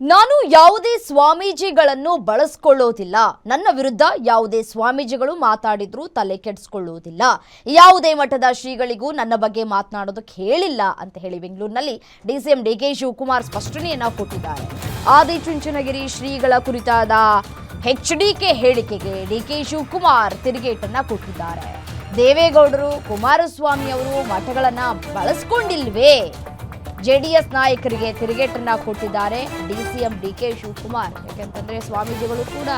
ನಾನು ಯಾವುದೇ ಸ್ವಾಮೀಜಿಗಳನ್ನು ಬಳಸ್ಕೊಳ್ಳೋದಿಲ್ಲ. ನನ್ನ ವಿರುದ್ಧ ಯಾವುದೇ ಸ್ವಾಮೀಜಿಗಳು ಮಾತಾಡಿದ್ರು ತಲೆ ಕೆಡಿಸ್ಕೊಳ್ಳುವುದಿಲ್ಲ ಯಾವುದೇ ಮಠದ ಶ್ರೀಗಳಿಗೂ ನನ್ನ ಬಗ್ಗೆ ಮಾತನಾಡೋದಕ್ಕೆ ಹೇಳಿಲ್ಲ ಅಂತ ಹೇಳಿ ಬೆಂಗಳೂರಿನಲ್ಲಿ ಡಿಸಿಎಂ ಡಿಕೆ ಶಿವಕುಮಾರ್ ಸ್ಪಷ್ಟನೆಯನ್ನು ಕೊಟ್ಟಿದ್ದಾರೆ. ಆದಿ ಚುಂಚನಗಿರಿ ಶ್ರೀಗಳ ಕುರಿತಾದ ಎಚ್ ಡಿಕೆ ಹೇಳಿಕೆಗೆ ಡಿಕೆ ಶಿವಕುಮಾರ್ ತಿರುಗೇಟನ್ನ ಕೊಟ್ಟಿದ್ದಾರೆ. ದೇವೇಗೌಡರು, ಕುಮಾರಸ್ವಾಮಿ ಅವರು ಮಠಗಳನ್ನ ಬಳಸ್ಕೊಂಡಿಲ್ವೇ? ಜೆಡಿಎಸ್ ನಾಯಕರಿಗೆ ತಿರುಗೇಟನ್ನ ಕೊಟ್ಟಿದ್ದಾರೆ. DCM D K Shivakumar. ಯಾಕೆಂತಂದ್ರೆ ಸ್ವಾಮೀಜಿಗಳು ಕೂಡ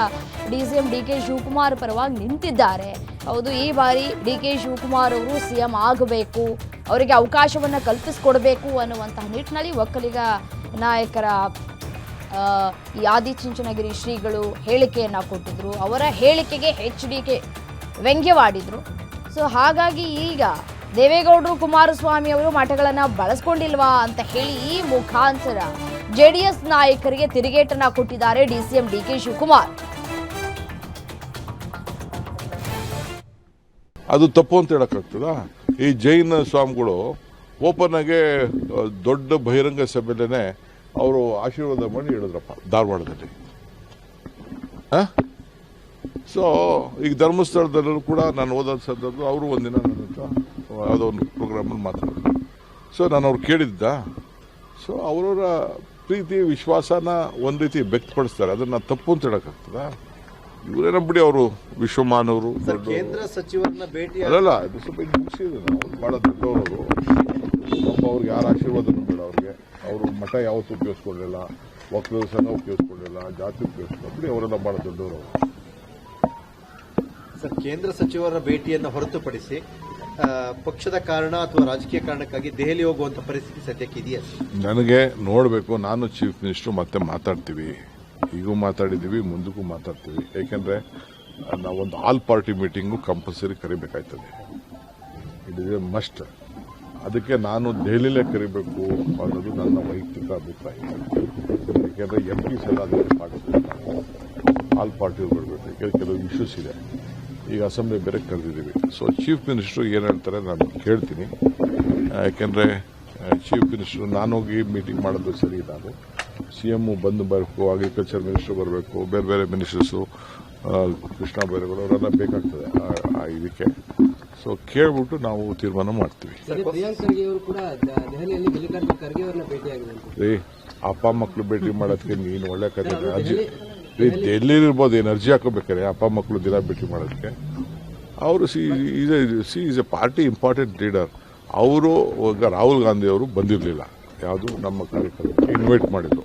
ಡಿಸಿಎಂ ಡಿ ಕೆ ಶಿವಕುಮಾರ್ ಪರವಾಗಿ ನಿಂತಿದ್ದಾರೆ. ಹೌದು, ಈ ಬಾರಿ ಡಿ ಕೆ ಶಿವಕುಮಾರ್ ಅವರು ಸಿಎಂ ಆಗಬೇಕು, ಅವರಿಗೆ ಅವಕಾಶವನ್ನು ಕಲ್ಪಿಸಿಕೊಡಬೇಕು ಅನ್ನುವಂತಹ ನಿಟ್ಟಿನಲ್ಲಿ ಒಕ್ಕಲಿಗ ನಾಯಕರ ಈ ಆದಿಚುಂಚನಗಿರಿ ಶ್ರೀಗಳು ಹೇಳಿಕೆಯನ್ನ ಕೊಟ್ಟಿದ್ರು. ಅವರ ಹೇಳಿಕೆಗೆ ಎಚ್ ಡಿ ಕೆ ವ್ಯಂಗ್ಯವಾಡಿದ್ರು. ಸೊ, ಹಾಗಾಗಿ ಈಗ ದೇವೇಗೌಡರು ಕುಮಾರಸ್ವಾಮಿ ಅವರು ಮಠಗಳನ್ನ ಬಳಸ್ಕೊಂಡಿಲ್ವಾ ಅಂತ ಹೇಳಿ ಈ ಮುಖಾಂತರ ಜೆಡಿಎಸ್ ನಾಯಕರಿಗೆ ತಿರುಗೇಟನ್ನ ಕೊಟ್ಟಿದ್ದಾರೆ ಡಿಸಿಎಂ ಡಿಕೆ ಶಿವಕುಮಾರ್. ಅದು ತಪ್ಪು ಅಂತ ಹೇಳಕ್ಕಾಗ್ತದ? ಈ ಜೈನ ಸ್ವಾಮಿಗಳು ಓಪನ್ ಆಗಿ ದೊಡ್ಡ ಬಹಿರಂಗ ಸಭೆಯಲ್ಲೇ ಅವರು ಆಶೀರ್ವಾದ ಮಾಡಿ ಹೇಳಿದ್ರಪ್ಪ ಧಾರವಾಡದಲ್ಲಿ. ಸೊ ಈಗ ಧರ್ಮಸ್ಥಳದಲ್ಲೂ ಕೂಡ ನಾನು ಸಂದರ್ಭ ಅವರು ಒಂದಿನ ನನ್ನ ಯಾವುದೋ ಒಂದು ಪ್ರೋಗ್ರಾಮಲ್ಲಿ ಮಾತಾಡಿದ್ರು ಸೊ ನಾನು ಅವ್ರು ಕೇಳಿದ್ದ. ಸೊ ಅವರವರ ಪ್ರೀತಿ ವಿಶ್ವಾಸನ ಒಂದು ರೀತಿ ವ್ಯಕ್ತಪಡಿಸ್ತಾರೆ. ಅದನ್ನ ತಪ್ಪು ಅಂತ ಹೇಳೋಕ್ಕಾಗ್ತದ? ಇವರೇನ ಬಿಡಿ ಅವರು ವಿಶ್ವಮಾನವರು. ಕೇಂದ್ರ ಸಚಿವರನ್ನ ಭೇಟಿ ಅಲ್ಲಲ್ಲ ಇದು ಸ್ವಲ್ಪ ಮುಗಿಸಿದ್ರು ನಾವು ಭಾಳ ದೊಡ್ಡವರು. ಪಾಪ ಅವ್ರಿಗೆ ಯಾರು ಆಶೀರ್ವಾದನೂ ಬೇಡ ಅವ್ರಿಗೆ. ಅವರು ಮಠ ಯಾವತ್ತೂ ಉಪಯೋಗಿಸ್ಕೊಳ್ಳಿಲ್ಲ ಒಕ್ಕಲು ಸಂಘ ಉಪಯೋಗಿಸ್ಕೊಳ್ಳಿಲ್ಲ ಜಾತಿ ಉಪಯೋಗಿಸ್ಕೊಳ್ಳಿ ಬಿಡಿ ಅವರೆಲ್ಲ ಭಾಳ ದೊಡ್ಡವರು. ಸರ್ ಕೇಂದ್ರ ಸಚಿವರ ಭೇಟಿಯನ್ನು ಹೊರತುಪಡಿಸಿ ಪಕ್ಷದ ಕಾರಣ ಅಥವಾ ರಾಜಕೀಯ ಕಾರಣಕ್ಕಾಗಿ ದೆಹಲಿ ಹೋಗುವಂತ ಪರಿಸ್ಥಿತಿ ಸದ್ಯಕ್ಕೆ ಇದೆಯಾ? ನನಗೆ ನೋಡಬೇಕು, ನಾನು ಚೀಫ್ ಮಿನಿಸ್ಟರ್ ಮತ್ತೆ ಮಾತಾಡ್ತೀವಿ. ಈಗೂ ಮಾತಾಡಿದ್ದೀವಿ, ಮುಂದಕ್ಕೂ ಮಾತಾಡ್ತೀವಿ. ಯಾಕೆಂದರೆ ನಾವೊಂದು ಆಲ್ ಪಾರ್ಟಿ ಮೀಟಿಂಗು ಕಂಪಲ್ಸರಿ ಕರಿಬೇಕಾಯ್ತದೆ. ಇಟ್ ಇಸ್ ಎ ಮಸ್ಟ್ ಅದಕ್ಕೆ ನಾನು ದೆಹಲಿಲೇ ಕರಿಬೇಕು ಅನ್ನೋದು ನನ್ನ ವೈಯಕ್ತಿಕ ಅಭಿಪ್ರಾಯ. ಯಾಕೆಂದರೆ ಎಂ ಪಿ ಸಲ ಆಲ್ ಪಾರ್ಟಿ ಬರಬೇಕು. ಕೆಲವು ಇಶ್ಯೂಸ್ ಇದೆ. ಈಗ ಅಸೆಂಬ್ಲಿ ಬೇರೆ ಕರೆದಿದ್ದೀವಿ. ಸೊ ಚೀಫ್ ಮಿನಿಸ್ಟ್ರು ಏನು ಹೇಳ್ತಾರೆ ನಾನು ಕೇಳ್ತೀನಿ. ಯಾಕೆಂದರೆ ಚೀಫ್ ಮಿನಿಸ್ಟ್ರು ನಾನು ಹೋಗಿ ಮೀಟಿಂಗ್ ಮಾಡೋದು ಸರಿ ನಾನು ಸಿ ಎಂ ಬಂದು ಬರಬೇಕು ಅಗ್ರಿಕಲ್ಚರ್ ಮಿನಿಸ್ಟ್ರು ಬರಬೇಕು ಬೇರೆ ಬೇರೆ ಮಿನಿಸ್ಟರ್ಸು ಕೃಷ್ಣ ಬೈರೇಗೌಡ ಅವರೆಲ್ಲ ಬೇಕಾಗ್ತದೆ ಇದಕ್ಕೆ. ಸೊ ಕೇಳ್ಬಿಟ್ಟು ನಾವು ತೀರ್ಮಾನ ಮಾಡ್ತೀವಿ. ರೀ ಅಪ್ಪ ಮಕ್ಕಳು ಭೇಟಿ ಮಾಡೋದಕ್ಕೆ ನೀನು ಒಳ್ಳೆ ಕತೆ ರೀ ಇರ್ಬೋದು ಏನು ಅರ್ಜಿ ಹಾಕೋಬೇಕಾರೆ ಅಪ್ಪ ಮಕ್ಕಳು ದಿನ ಭೇಟಿ ಮಾಡೋದಕ್ಕೆ ಅವರು C is C is a party important leader. ಅವರು ರಾಹುಲ್ ಗಾಂಧಿ ಅವರು ಬಂದಿರಲಿಲ್ಲ. ಯಾವುದು ನಮ್ಮ ಕಾರ್ಯಕ್ರಮಕ್ಕೆ ಇನ್ವೈಟ್ ಮಾಡಿದ್ರು